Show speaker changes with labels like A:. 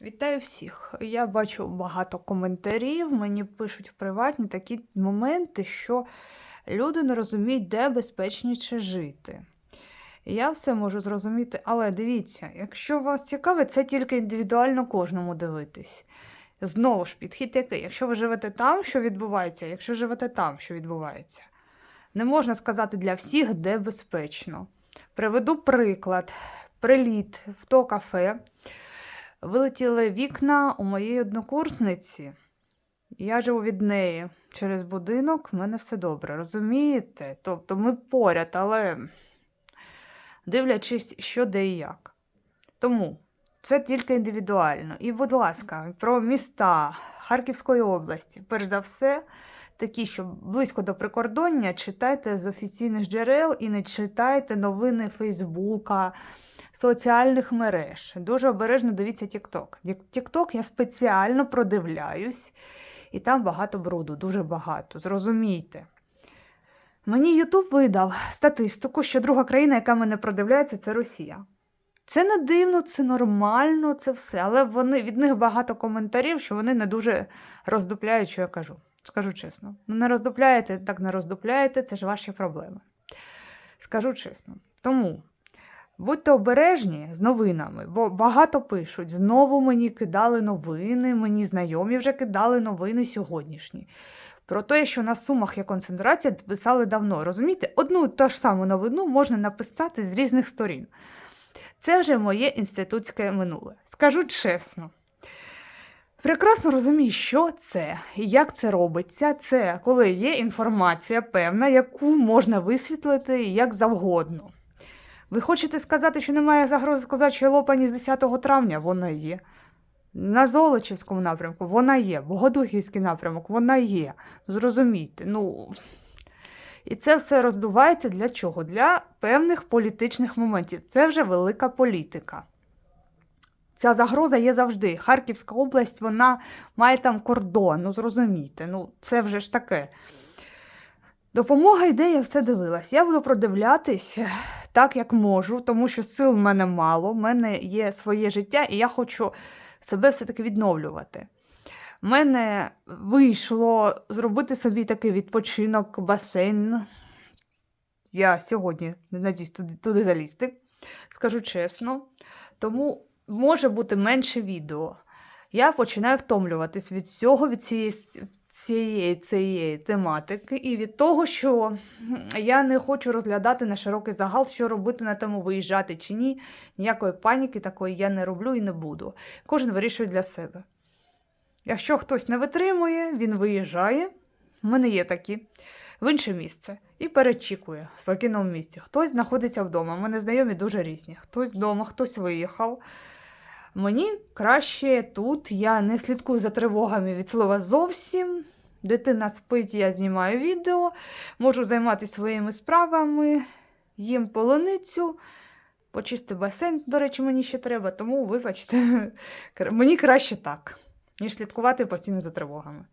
A: Вітаю всіх. Я бачу багато коментарів. Мені пишуть в приватні такі моменти, що люди не розуміють, де безпечніше жити. Я все можу зрозуміти, але дивіться, якщо вас цікавить, це тільки індивідуально кожному дивитись. Знову ж, підхід який, якщо ви живете там, що відбувається, якщо живете там, що відбувається. Не можна сказати для всіх, де безпечно. Приведу приклад: приліт в то кафе. Вилетіли вікна у моєї однокурсниці. Я живу від неї через будинок, в мене все добре, розумієте? Тобто ми поряд, але дивлячись, що де і як. Тому це тільки індивідуально. І, будь ласка, про міста Харківської області, перш за все, такі, що близько до прикордоння, читайте з офіційних джерел і не читайте новини Фейсбука, соціальних мереж. Дуже обережно дивіться TikTok. TikTok я спеціально продивляюсь, і там багато бруду, дуже багато. Зрозумійте. Мені YouTube видав статистику, що друга країна, яка мене продивляється, це Росія. Це не дивно, це нормально, це все. Але вони, від них багато коментарів, що вони не дуже роздупляють, що я кажу. Скажу чесно. Ну, не роздупляєте, так не роздупляєте, це ж ваші проблеми. Скажу чесно. Тому будьте обережні з новинами, бо багато пишуть. Знову мені кидали новини, мені знайомі вже кидали новини сьогоднішні. Про те, що на сумах є концентрація, писали давно. Розумієте, одну ту ж саму новину можна написати з різних сторін. Це вже моє інститутське минуле. Скажу чесно. Прекрасно розумію, що це і як це робиться. Це коли є інформація певна, яку можна висвітлити як завгодно. Ви хочете сказати, що немає загрози козачої лопані з 10 травня? Вона є. На Золочівському напрямку вона є, Богодухівський напрямок вона є. Зрозумійте, ну. І це все роздувається для чого? Для певних політичних моментів. Це вже велика політика. Ця загроза є завжди. Харківська область, вона має там кордон. Ну, зрозумійте, ну це вже ж таке. Допомога йде, я все дивилась. Я буду продивлятись так, як можу, тому що сил в мене мало, в мене є своє життя, і я хочу себе все-таки відновлювати. У мене вийшло зробити собі такий відпочинок, басейн. Я сьогодні не надіюсь туди, туди залізти, скажу чесно. Тому може бути менше відео. Я починаю втомлюватись від цього, від цієї, цієї, цієї тематики, і від того, що я не хочу розглядати на широкий загал, що робити на тему виїжджати чи ні. Ніякої паніки такої я не роблю і не буду. Кожен вирішує для себе. Якщо хтось не витримує, він виїжджає. в мене є такі, в інше місце і перечікує в спокійному місці. Хтось знаходиться вдома. У мене знайомі дуже різні. Хтось вдома, хтось виїхав. Мені краще тут, я не слідкую за тривогами від слова зовсім. Дитина спить, я знімаю відео, можу займатися своїми справами, їм полуницю, почисти басейн, до речі, мені ще треба, тому вибачте, мені краще так, ніж слідкувати постійно за тривогами.